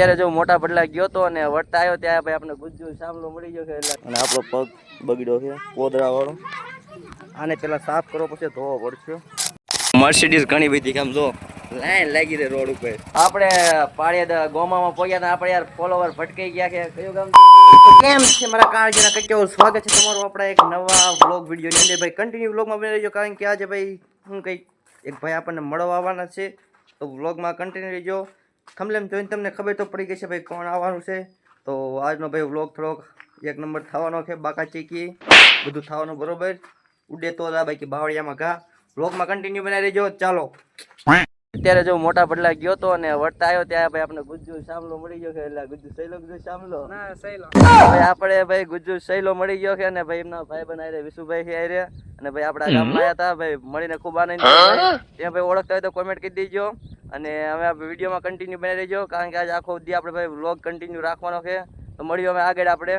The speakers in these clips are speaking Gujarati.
અત્યારે જો મોટા પડલા ગયો તો અને વળતા આવ્યો ત્યાં ભાઈ આપણે ગુજ્જુ સામલો મળી ગયો છે એટલે અને આપણો પગ બગડ્યો છે પોદરા વાળો આને પેલા સાફ કરવો પછી ધોવો પડશે. મર્સિડીઝ ઘણી બધી કામ જો લાઈન લાગી રહી રોડ ઉપર. આપણે પાળિયાદ ગોમામાં પહોંચ્યા હતા આપણે યાર ફોલોવર ભટકાઈ ગયા છે. કયું ગામ? કેમ છે મારા કાળજીના કચ્ચો સ્વાગત છે તમારું? આપણા એક નવા વ્લોગ વિડીયોની અંદર ભાઈ કન્ટિન્યુ વ્લોગમાં બની રહેજો કારણ કે આજે ભાઈ હું કંઈક એક ભાઈ આપણને મળવા આવવાના છે. તો વ્લોગમાં કન્ટિન્યુ રહેજો. થમલેમ જોઈને તમને ખબર તો પડી ગઈ છે ભાઈ કોણ આવવાનું છે. તો આજનો ભાઈ વ્લોગ થોડોક એક નંબર થવાનો છે બાકા ચીકી બધું થવાનું બરોબર. ઉડે તો ભાઈ કે બાવળિયામાં ઘા. વ્લોગમાં કન્ટિન્યુ બનાવી રહેજો ચાલો. અત્યારે જો મોટા પડલા ગયો તો અને વળતા આવ્યો ત્યાં ભાઈ આપણે ગુજ્જુ સામલો મળી ગયો છે. એટલે ગુજ્જુ સૈલો ગુજ્જુ સામલો સહેલો ભાઈ આપણે ભાઈ ગુજ્જુ સહેલો મળી ગયો છે અને ભાઈ એમના ભાઈ બન આરે વિશુભાઈ છે આરે અને ભાઈ આપણા ગામમાં આવ્યા હતા ભાઈ મળીને ખૂબ આનંદ થયો. ત્યાં ભાઈ ઓળખતા હોય તો કોમેન્ટ કરી દેજો. અને અમે આ વિડીયોમાં કન્ટિન્યુ બનાવી રહેજો કારણ કે આજે આખો દી આપણે ભાઈ વ્લોગ કન્ટિન્યુ રાખવાનો છે. તો મળ્યું અમે આગળ આપણે.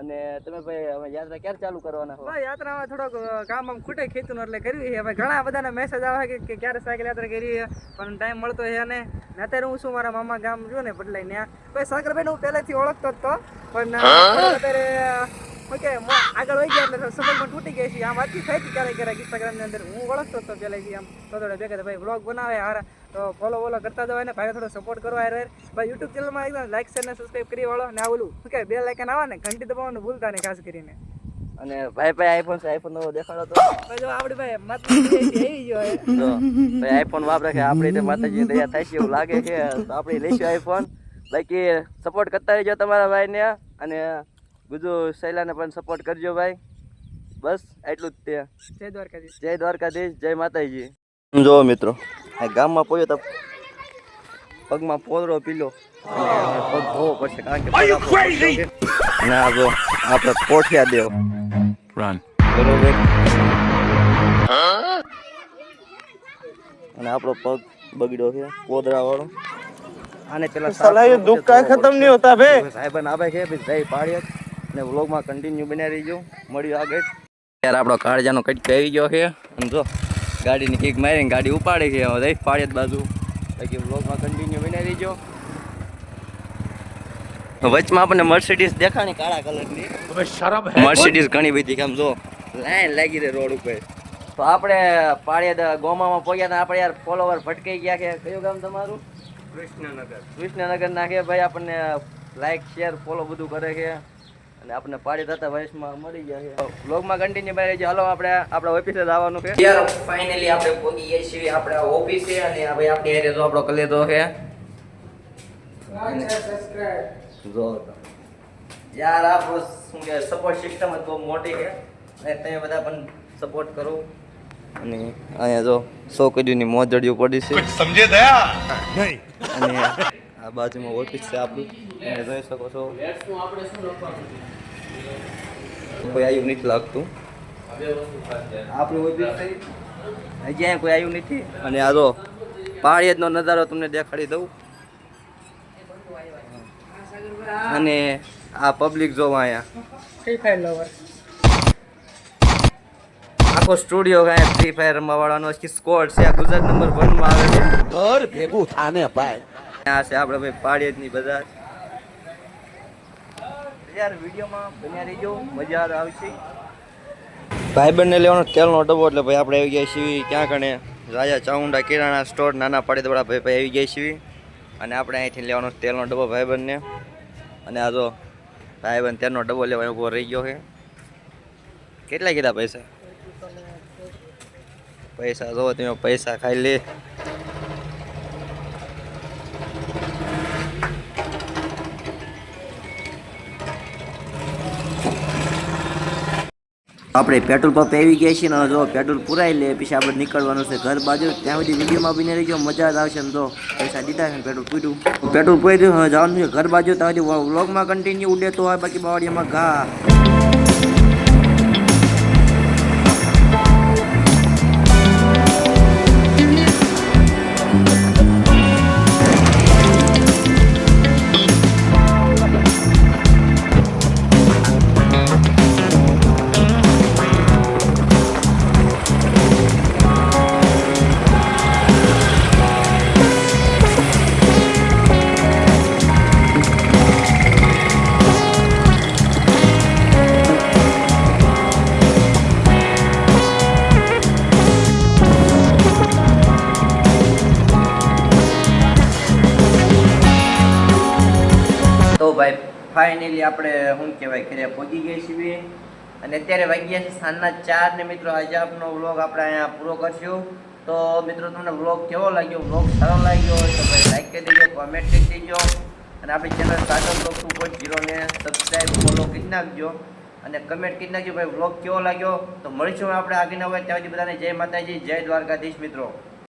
અને તમે ભાઈ હવે યાત્રા ક્યારે ચાલુ કરવાના છો યાત્રામાં થોડોક કામ આમ ખૂટે ખેતું એટલે કરવી છે. ભાઈ ઘણા બધાના મેસેજ આવે કે ક્યારે સાયકલ યાત્રા કરી છે પણ ટાઈમ મળતો છે ને ને અત્યારે હું શું મારા મામા ગામ જો ને બદલાઈ ત્યાં ભાઈ સાગરભાઈ હું પહેલેથી ઓળખતો જ તો પણ અત્યારે કે મો- આગળ વહી ગયા એટલે સંબંધ પણ તૂટી ગઈ છે આમ વાતચીત થઈ હતી ક્યારેક ક્યારેક Instagram ની અંદર હું ઓળખતો હતો તો આમ. તો થોડા ભેગા ભાઈ બ્લોગ બનાવે હારા. તો ફોલો વોલો કરતા જવાય ને ભાઈ થોડો સપોર્ટ કરવા યાર ભાઈ યુટ્યુબ ચેનલમાં એકદમ લાઈક શેર ને સબસ્ક્રાઈબ કરી વાળો. ને આવું ઓકે બે લાઇકન આવે ને ઘંટી દબાવવાનું ભૂલતા નહીં ખાસ કરીને. અને ભાઈ ભાઈ આઈફોન છે આઈફોન નો દેખાડો તો. ભાઈ જો આપડી ભાઈ માતાજી આવી ગયો ભાઈ આઈફોન વાપરે છે આપણે તો માતાજી દયા થાય છે એવું લાગે છે. તો આપણે લઈશું આઈફોન બાકી સપોર્ટ કરતા રહેજો તમારા ભાઈને. અને બીજું શૈલાને પણ સપોર્ટ કરજો ભાઈ. બસ એટલું જ તે. જય દ્વારકાધીશ. જય દ્વારકાધીશ જય માતાજી. જો મિત્રો આ ગામમાં પોયો તો પગમાં પોદરો પીલો. પગ ધોવો પડશે કારણ કે. અને આ જો આપણે પોઠિયા દેવ. બરોબર? અને આપણો પગ બગડ્યો છે પોદરા વાળો આને પેલા સલાહ દુઃખ કાંઈ ખતમ નહીં હોતા બે સાહેબ આવે છે ભાઈ પાડ્યા અને વ્લોગમાં કન્ટિન્યુ બન્યા રહીજો. મળ્યું આગળ. ત્યારે આપણો કાળજાનો કટકો આવી ગયો છે. અને જો ગાડીની કીક મારીને ગાડી ઉપાડી છે હવે દઈ પાડે બાજુ. બાકી વ્લોગમાં કન્ટિન્યુ બન્યા રહીજો. વચમાં આપણને મર્સિડીઝ દેખાણી કાળા કલરની હવે શરમ મર્સિડીઝ ઘણી બધી કેમ જો લાઈન લાગી રહે રોડ ઉપર. તો આપણે પાળિયા ગોમામાં પહોંચ્યા હતા. આપણે યાર ફોલોવર ભટકાઈ ગયા છે. કયું ગામ તમારું? કૃષ્ણનગર. કૃષ્ણનગર નાખે ભાઈ આપણને લાઈક શેર ફોલો બધું કરે છે. અને આપણે પાડી થતા વયસમાં મળી ગયા છે. બ્લોગમાં કન્ટિન્યુ બાય રહેજો. હાલો આપણે આપણા ઓફિસે જવાનું છે. યાર ફાઇનલી આપણે પહોંચી ગયા છીએ આપણા ઓફિસે અને ભાઈ આપણી એરે જો આપણો કલે તો છે જો યાર આપણો શું કે સપોર્ટ સિસ્ટમ બહુ મોટી છે. અને તમે બધા પણ સપોર્ટ કરો. અને અહીંયા જો સો કજુની મોજડીઓ પડી છે. સમજે દયા? નહીં અને આ બાજુમાં ઓફિસ છે આપણું. તમે જોઈ શકો છો. કોઈ આવ્યું નથી લાગતું. આપણું ઓફિસ અહીંયા હજી કોઈ આવ્યું નથી. અને આ જો પાળિયાદનો નજારો તમને દેખાડી દઉં. અને આ પબ્લિક જોવા અહીંયા. આખો સ્ટુડિયો ગાય ફ્રી ફાયર રમવા વાળાનો સ્કોડ છે. આ ગુજરાત નંબર વનમાં આવે છે ઘર ભેગું થાને ભાઈ. આ છે આપણે ભાઈ પાળિયાદની બજાર. યાર, વિડીયોમાં બન્યા રહીજો, મજા આવશે. ભાઈબંધને લેવાનો તેલનો ડબ્બો એટલે ભાઈ આપણે આવી ગયા છીએ ક્યાં કણે? રાજા ચાઉંડા કિરાણા સ્ટોર નાના પાડીદવાળા ભાઈ ભાઈ આવી ગયા છીએ. અને આપણે અહીંથી લેવાનો તેલનો ડબ્બો ભાઈબંધને. અને આ જો, ભાઈબંધ તેલનો ડબ્બો લેવા ઊભો રહી ગયો છે. કેટલા કીધા પૈસા? પૈસા જો, તમે પૈસા ખાઈ લે. આપણે પેટ્રોલ પંપ આવી ગયા છીએ ને જો પેટ્રોલ પુરાઈ લે, પછી આપણે નીકળવાનું છે ઘર બાજુ. ત્યાં સુધી વિડીયોમાં બીને રહીજો, મજા જ આવશે ને તો. પૈસા દીધા છે પેટ્રોલ પૂર્યું પેટ્રોલ પૂરી જવાનું છે ઘર બાજુ. ત્યાં સુધી વ્લોગમાં કન્ટિન્યુ ઉડે તો હોય, બાકી બાવળીયામાં ઘા. ફાઇનલી આપણે, શું કહેવાય, ઘરે પહોંચી ગયા છીએ. અને અત્યારે વાગ્યા છે સાંજના ચાર ને મિત્રો આજે આપનો વ્લોગ આપણે અહીંયા પૂરો કરશું. તો મિત્રો તમને વ્લોગ કેવો લાગ્યો? વ્લોગ સારો લાગ્યો હોય તો ભાઈ લાઈક કરી દેજો કોમેન્ટ કરી દેજો. અને આપણી channel Sagar blog two point જીરોને subscribe follow કરી નાખજો. અને કમેન્ટ કરી નાખજો ભાઈ વ્લોગ કેવો લાગ્યો? તો મળીશું આપણે આગળના હોય ત્યાં બધાને જય માતાજી, જય દ્વારકાધીશ મિત્રો.